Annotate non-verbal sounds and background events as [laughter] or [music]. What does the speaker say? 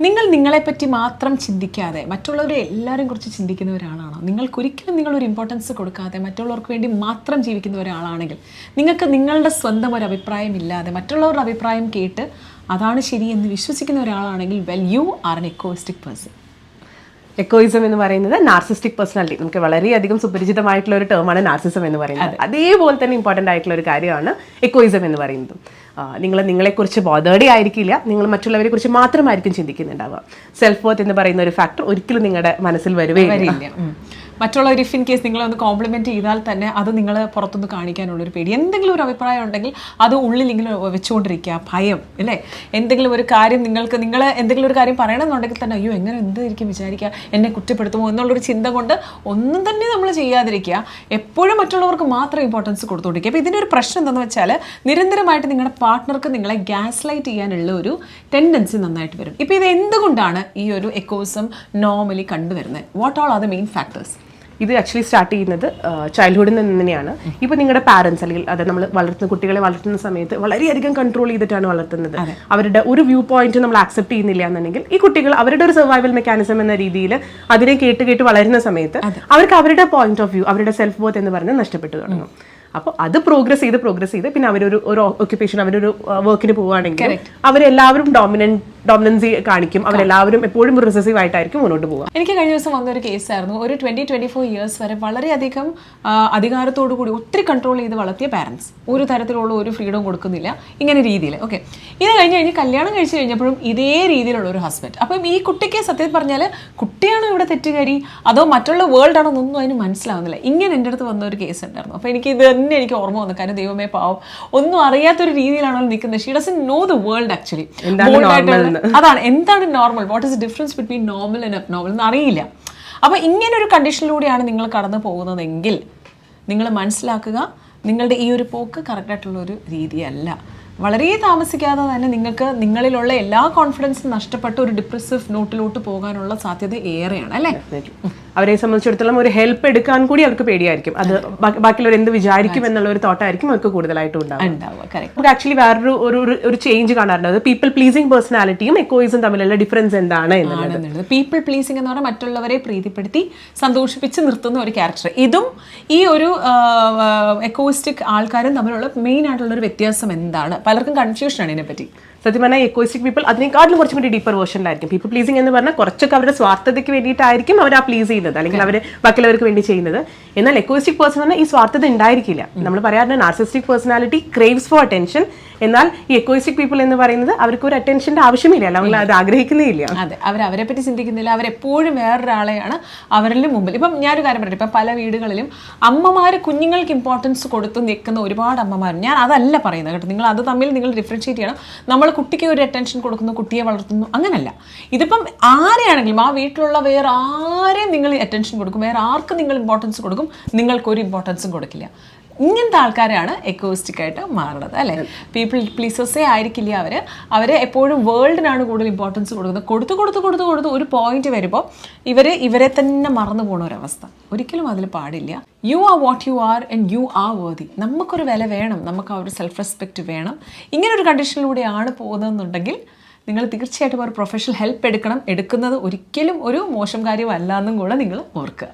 നിങ്ങൾ നിങ്ങളെപ്പറ്റി മാത്രം ചിന്തിക്കാതെ മറ്റുള്ളവരെ എല്ലാവരെയും കുറിച്ച് ചിന്തിക്കുന്ന ഒരാളാണോ? നിങ്ങൾക്കൊരിക്കലും നിങ്ങളൊരു ഇമ്പോർട്ടൻസ് കൊടുക്കാതെ മറ്റുള്ളവർക്ക് വേണ്ടി മാത്രം ജീവിക്കുന്ന ഒരാളാണെങ്കിൽ നിങ്ങൾക്ക് നിങ്ങളുടെ സ്വന്തം ഒരു അഭിപ്രായം ഇല്ലാതെ മറ്റുള്ളവരുടെ അഭിപ്രായം കേട്ട് അതാണ് ശരി എന്ന് വിശ്വസിക്കുന്ന ഒരാളാണെങ്കിൽ well you are an echoistic person echoism എന്ന് പറയുന്നത് നാർസിസ്റ്റിക് പേഴ്സണാലിറ്റി നമുക്ക് വളരെയധികം സുപരിചിതമായിട്ടുള്ള ഒരു ടേമാണ് നാർസിസം എന്ന് പറയുന്നത്. അതേപോലെ തന്നെ ഇമ്പോർട്ടന്റ് ആയിട്ടുള്ള ഒരു കാര്യമാണ് എക്കോയിസം എന്ന് പറയുന്നത്. നിങ്ങൾ നിങ്ങളെക്കുറിച്ച് ബോധേഡി ആയിരിക്കില്ല. നിങ്ങൾ മറ്റുള്ളവരെ കുറിച്ച് മാത്രമായിരിക്കും ചിന്തിക്കുന്നുണ്ടാവുക. സെൽഫ് വർത്ത് എന്ന് പറയുന്ന ഒരു ഫാക്ടർ ഒരിക്കലും നിങ്ങളുടെ മനസ്സിൽ വരുവേ. മറ്റുള്ളവർ ഇഫ് ഇൻ കേസ് നിങ്ങളെ ഒന്ന് കോംപ്ലിമെന്റ് ചെയ്താൽ തന്നെ അത് നിങ്ങൾ പുറത്തുനിന്ന് കാണിക്കാനുള്ള ഒരു പേടി. എന്തെങ്കിലും ഒരു അഭിപ്രായം ഉണ്ടെങ്കിൽ അത് ഉള്ളിലിങ്ങനെ വെച്ചുകൊണ്ടിരിക്കുക ഭയം അല്ലേ? എന്തെങ്കിലും ഒരു കാര്യം നിങ്ങൾക്ക് നിങ്ങൾ എന്തെങ്കിലും ഒരു കാര്യം പറയണമെന്നുണ്ടെങ്കിൽ തന്നെ അയ്യോ എങ്ങനെ എന്തായിരിക്കും വിചാരിക്കുക? എന്നെ കുറ്റപ്പെടുത്തുമോ? എന്നുള്ളൊരു ചിന്ത കൊണ്ട് ഒന്നും തന്നെ നമ്മൾ ചെയ്യാതിരിക്കുക. എപ്പോഴും മറ്റുള്ളവർക്ക് മാത്രം ഇമ്പോർട്ടൻസ് കൊടുത്തുകൊണ്ടിരിക്കുക അപ്പോൾ ഇതിന്റെ ഒരു പ്രശ്നം എന്താണെന്ന് വെച്ചാൽ നിരന്തരമായിട്ട് നിങ്ങളുടെ പാർട്ട്ണർക്ക് നിങ്ങളെ ഗ്യാസ് ലൈറ്റ് ചെയ്യാനുള്ള ഒരു ടെൻഡൻസി നന്നായിട്ട് വരും. ഇപ്പോൾ ഇത് എന്തുകൊണ്ടാണ് ഈ ഒരു എക്കോസം നോർമലി കണ്ടുവരുന്നത്? What all are the main factors ഇത് ആക്ച്വലി സ്റ്റാർട്ട് ചെയ്യുന്നത് ചൈൽഡ്ഹുഡിൽ നിന്ന് തന്നെയാണ്. ഇപ്പോൾ നിങ്ങളുടെ പാരന്റ്സ് അല്ലെങ്കിൽ അതായത് നമ്മൾ വളർത്തുന്ന കുട്ടികളെ വളർത്തുന്ന സമയത്ത് വളരെയധികം കൺട്രോൾ ചെയ്തിട്ടാണ് വളർത്തുന്നത്. അവരുടെ ഒരു വ്യൂ പോയിന്റ് നമ്മൾ ആക്സെപ്റ്റ് ചെയ്യുന്നില്ല എന്നുണ്ടെങ്കിൽ ഈ കുട്ടികൾ അവരുടെ ഒരു സർവൈവൽ മെക്കാനിസം എന്ന രീതിയിൽ അതിനെ കേട്ട് കേട്ട് വളരുന്ന സമയത്ത് അവർക്ക് അവരുടെ പോയിന്റ് ഓഫ് വ്യൂ അവരുടെ സെൽഫ് ബോത്ത് എന്ന് പറഞ്ഞ് നഷ്ടപ്പെട്ടു തുടങ്ങും. അപ്പോൾ അത് പ്രോഗ്രസ് ചെയ്ത് പ്രോഗ്രസ് ചെയ്ത് പിന്നെ അവരൊരു ഒരു ഓക്യുപ്പേഷൻ അവരൊരു വർക്കിന് പോവുകയാണെങ്കിൽ അവരെല്ലാവരും ഡോമിനന്റ് ഡോമിനൻസി കാണിക്കും. അവരെല്ലാവരും എപ്പോഴും റിസസീവ് ആയിട്ടായിരിക്കും മുന്നോട്ട് പോകുക എനിക്ക് കഴിഞ്ഞ ദിവസം വന്ന ഒരു കേസായിരുന്നു ഒരു ട്വന്റി ട്വന്റി ഫോർ ഇയേഴ്സ് വരെ വളരെയധികം അധികാരത്തോടു കൂടി ഒത്തിരി കൺട്രോൾ ചെയ്ത് വളർത്തിയ പാരന്റ്സ് ഒരു തരത്തിലുള്ള ഒരു ഫ്രീഡം കൊടുക്കുന്നില്ല. ഇങ്ങനെ രീതിയിൽ. ഓക്കെ ഇത് കഴിഞ്ഞ് കഴിഞ്ഞ് കല്യാണം കഴിച്ച് കഴിഞ്ഞപ്പോഴും ഇതേ രീതിയിലുള്ള ഒരു ഹസ്ബൻഡ് അപ്പം ഈ കുട്ടിക്ക് സത്യത്തിൽ പറഞ്ഞാൽ കുട്ടിയാണോ ഇവിടെ തെറ്റുകാരി? അതോ മറ്റുള്ള വേൾഡ് ആണോ എന്നൊന്നും അതിന് മനസ്സിലാവുന്നില്ല. ഇങ്ങനെ എന്റെ അടുത്ത് വന്ന ഒരു കേസ് ഉണ്ടായിരുന്നു. അപ്പോൾ എനിക്ക് ഇത് തന്നെ എനിക്ക് ഓർമ്മ വന്നു. കാരണം ദൈവമേ പാവം. ഒന്നും അറിയാത്തൊരു രീതിയിലാണോ നിൽക്കുന്നത്. She doesn't know the world actually [laughs] അതാണ്. എന്താണ് normal what is difference between normal and abnormal എന്ന് അറിയില്ല അപ്പോൾ ഇങ്ങനെ ഒരു കണ്ടീഷനിലൂടെയാണ് നിങ്ങൾ കടന്നു പോകുന്നതെങ്കിൽ നിങ്ങൾ മനസ്സിലാക്കുക നിങ്ങളുടെ ഈ ഒരു പോക്ക് കറക്റ്റായിട്ടുള്ള ഒരു രീതിയല്ല. വളരെ താമസിക്കാതെ തന്നെ നിങ്ങൾക്ക് നിങ്ങളിലുള്ള എല്ലാ കോൺഫിഡൻസും നഷ്ടപ്പെട്ട് ഒരു ഡിപ്രസീവ് നോട്ടിലോട്ട് പോകാനുള്ള സാധ്യത ഏറെയാണ് അല്ലേ? അവരെ സംബന്ധിച്ചിടത്തോളം ഒരു ഹെൽപ്പ് എടുക്കാൻ കൂടി അവർക്ക് പേടിയായിരിക്കും. അത് ബാക്കി- ബാക്കിയുള്ളവർ എന്ത് വിചാരിക്കും എന്നുള്ള ഒരു തോട്ടായിരിക്കും അവർക്ക് കൂടുതലായിട്ടും ഉണ്ടാവും നമുക്ക് ആക്ച്വലി വേറൊരു ഒരു ഒരു- ചേഞ്ച് കാണാറുണ്ട്. പീപ്പിൾ പ്ലീസിംഗ് പേഴ്സണാലിറ്റിയും എക്കോയിസും തമ്മിലുള്ള ഡിഫറൻസ് എന്താണ് എന്നുള്ളത്. പീപ്പിൾ പ്ലീസിംഗ് എന്ന് പറഞ്ഞാൽ മറ്റുള്ളവരെ പ്രീതിപ്പെടുത്തി സന്തോഷിപ്പിച്ച് നിർത്തുന്ന ഒരു ക്യാരക്ടർ ഇതും ഈ ഒരു എക്കോയിസ്റ്റിക് ആൾക്കാരും തമ്മിലുള്ള മെയിൻ ആയിട്ടുള്ള ഒരു വ്യത്യാസം എന്താണ്? പലർക്കും കൺഫ്യൂഷനാണ് ഇതിനെപ്പറ്റി. സത്യം പറഞ്ഞാൽ എക്കോയിസ്റ്റിക് പീപ്പിൾ അതിനെക്കാട്ടിലും കുറച്ചും കൂടി ഡീപ്പർ വേർഷനിലായിരിക്കും പീപ്പിൾ പ്ലീസിങ് എന്ന് പറഞ്ഞാൽ കുറച്ചൊക്കെ അവരുടെ സ്വാർത്ഥതയ്ക്ക് വേണ്ടിയിട്ടായിരിക്കും അവർ ആ പ്ലീസ് ചെയ്യുന്നത്. അല്ലെങ്കിൽ അവർ ബാക്കിയുള്ളവർക്ക് വേണ്ടി ചെയ്യുന്നത്. എന്നാൽ എക്കോയിസ്റ്റിക് പേഴ്സൺ എന്ന് പറഞ്ഞാൽ ഈ സ്വാർത്ഥത ഉണ്ടായിരിക്കില്ല. നമ്മൾ പറയാറുണ്ട് narcissistic personality craves for attention എന്നാൽ ഈ എക്കോയിസ്റ്റിക് പീപ്പിൾ എന്ന് പറയുന്നത് അവർക്ക് ഒരു അറ്റൻഷന്റെ ആവശ്യമില്ല. അല്ലെങ്കിൽ അത് ആഗ്രഹിക്കുന്നേ ഇല്ല അതെ. അവർ അവരെ പറ്റി ചിന്തിക്കുന്നില്ല. അവരെപ്പോഴും വേറൊരാളെയാണ് അവരിൽ മുമ്പിൽ. ഇപ്പം ഞാനൊരു കാര്യം പറയട്ടെ. ഇപ്പം പല വീടുകളിലും അമ്മമാർ കുഞ്ഞുങ്ങൾക്ക് ഇമ്പോർട്ടൻസ് കൊടുത്ത് നിൽക്കുന്ന ഒരുപാട് അമ്മമാർ ഞാൻ അതല്ല പറയുന്നത് കേട്ടോ. നിങ്ങൾ അത് തമ്മിൽ നിങ്ങൾ ഡിഫറൻഷിയേറ്റ് ചെയ്യണം. നമ്മൾ കുട്ടിക്ക് ഒരു അറ്റൻഷൻ കൊടുക്കുന്നു കുട്ടിയെ വളർത്തുന്നു അങ്ങനല്ല. ഇതിപ്പം ആരെയാണെങ്കിലും ആ വീട്ടിലുള്ള വേറെ ആരെയും നിങ്ങൾ അറ്റൻഷൻ കൊടുക്കും വേറെ ആർക്കും നിങ്ങൾ ഇമ്പോർട്ടൻസ് കൊടുക്കും നിങ്ങൾക്കൊരു ഇമ്പോർട്ടൻസും കൊടുക്കില്ല. ഇങ്ങനത്തെ ആൾക്കാരാണ് എക്കോയിസ്റ്റിക് ആയിട്ട് മാറുന്നത് അല്ലേ? പീപ്പിൾ പ്ലീസസേ ആയിരിക്കില്ല അവർ അവർ എപ്പോഴും വേൾഡിനാണ് കൂടുതൽ ഇമ്പോർട്ടൻസ് കൊടുക്കുന്നത്. കൊടുത്ത് കൊടുത്ത് കൊടുത്ത് കൊടുത്ത് ഒരു പോയിന്റ് വരുമ്പോൾ ഇവർ ഇവരെ തന്നെ മറന്നു പോകുന്ന ഒരവസ്ഥ. ഒരിക്കലും അതിൽ പാടില്ല. You are what you are and you are worthy നമുക്കൊരു വില വേണം. നമുക്ക് ആ ഒരു സെൽഫ് റെസ്പെക്റ്റ് വേണം. ഇങ്ങനെ ഒരു കണ്ടീഷനിലൂടെയാണ് പോകുന്നതെന്നുണ്ടെങ്കിൽ നിങ്ങൾ തീർച്ചയായിട്ടും ഒരു പ്രൊഫഷണൽ ഹെൽപ്പ് എടുക്കണം. എടുക്കുന്നത് ഒരിക്കലും ഒരു മോശം കാര്യമല്ല എന്നും കൂടെ നിങ്ങൾ ഓർക്കുക.